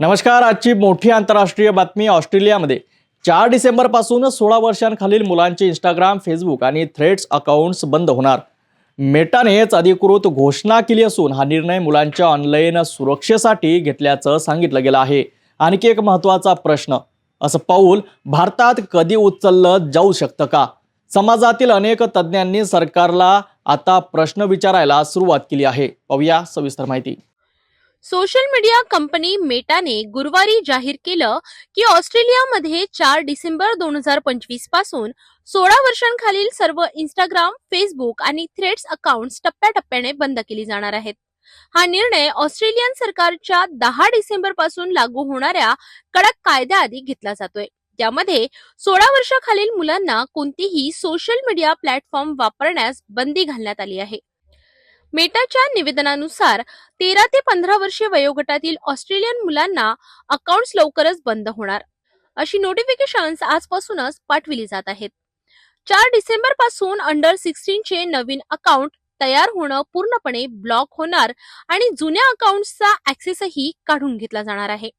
नमस्कार आजची मोठी आंतरराष्ट्रीय बातमी ऑस्ट्रेलियामध्ये. चार डिसेंबरपासून सोळा वर्षांखालील मुलांचे इंस्टाग्राम फेसबुक आणि थ्रेड्स अकाउंट्स बंद होणार. मेटानेच अधिकृत घोषणा केली असून हा निर्णय मुलांच्या ऑनलाईन सुरक्षेसाठी घेतल्याचं सांगितलं गेलं आहे. आणखी एक महत्त्वाचा प्रश्न असं पाऊल भारतात कधी उचललं जाऊ शकतं का? समाजातील अनेक तज्ज्ञांनी सरकारला आता प्रश्न विचारायला सुरुवात केली आहे. पाहूया सविस्तर माहिती. सोशल मीडिया कंपनी मेटाने गुरुवारी जाहीर केलं की ऑस्ट्रेलियामध्ये चार डिसेंबर दोन हजार पंचवीसपासून सोळा वर्षांखालील सर्व इंस्टाग्राम फेसबुक आणि थ्रेड्स अकाउंट्स टप्प्याटप्प्याने बंद केली जाणार आहेत. हा निर्णय ऑस्ट्रेलियन सरकारच्या दहा डिसेंबरपासून लागू होणाऱ्या कडक कायद्याआधी घेतला जातोय. त्यामध्ये सोळा वर्षाखालील मुलांना कोणतीही सोशल मीडिया प्लॅटफॉर्म वापरण्यास बंदी घालण्यात आली आहे. मेटाच्या निवेदनानुसार तेरा ते पंधरा वर्षे वयोगटातील ऑस्ट्रेलियन मुलांना अकाउंट्स लवकरच बंद होणार. अशी नोटिफिकेशन्स आजपासूनच पाठविली जात आहेत. चार डिसेंबरपासून अंडर सिक्स्टीनचे नवीन अकाउंट तयार होणं पूर्णपणे ब्लॉक होणार आणि जुन्या अकाउंट्सचा ऍक्सेसही काढून घेतला जाणार आहे.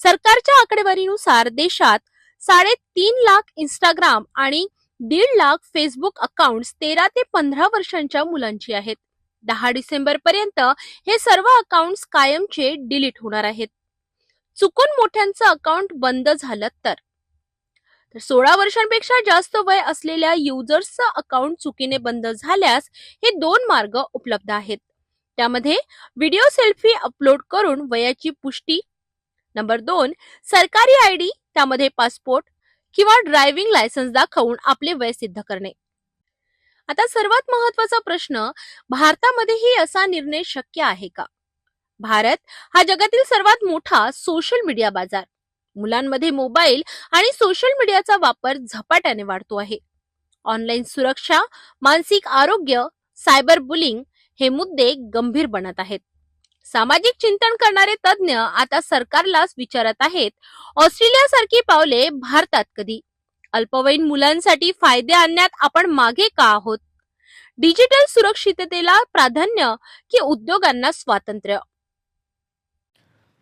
सरकारच्या आकडेवारीनुसार देशात साडेतीन लाख इंस्टाग्राम आणि दीड लाख फेसबुक अकाउंट्स तेरा ते पंधरा वर्षांच्या मुलांची आहेत. दहा डिसेंबर पर्यंत हे सर्व अकाउंट्स कायमचे डिलीट होणार आहेत. चुकून मोठ्यांचं अकाउंट बंद झालं तर. तर सोळा वर्षांपेक्षा जास्त वय असलेल्या युजर्सचं अकाउंट चुकीने बंद झाल्यास हे दोन मार्ग उपलब्ध आहेत. त्यामध्ये व्हिडिओ सेल्फी अपलोड करून वयाची पुष्टी. नंबर दोन सरकारी आय डी त्यामध्ये पासपोर्ट किंवा ड्रायव्हिंग लायसन्स दाखवून आपले वय सिद्ध करणे. आता सर्वात महत्त्वाचा प्रश्न भारतामध्येही असा निर्णय शक्य आहे का? भारत हा जगातील सर्वात मोठा सोशल मीडिया बाजार. मुलांमध्ये मोबाईल आणि सोशल मीडियाचा वापर झपाट्याने वाढतो आहे. ऑनलाईन सुरक्षा मानसिक आरोग्य सायबर बुलिंग हे मुद्दे गंभीर बनत आहेत. सामाजिक चिंतन करणारे तज्ज्ञ आता सरकारलाच विचारत आहेत. ऑस्ट्रेलियासारखी पावले भारतात कधी? अल्पवयीन मुलांसाठी फायदे आणण्यात आपण मागे का आहोत? डिजिटल सुरक्षिततेला प्राधान्य की उद्योगांना स्वातंत्र्य?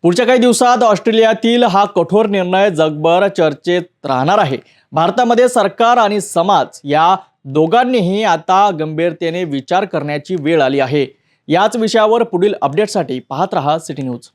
पुढच्या काही दिवसात ऑस्ट्रेलियातील हा कठोर निर्णय जगभर चर्चेत राहणार आहे. भारतामध्ये सरकार आणि समाज या दोघांनीही आता गंभीरतेने विचार करण्याची वेळ आली आहे. याच विषयावर पुढील अपडेटसाठी पाहत रहा सिटी न्यूज.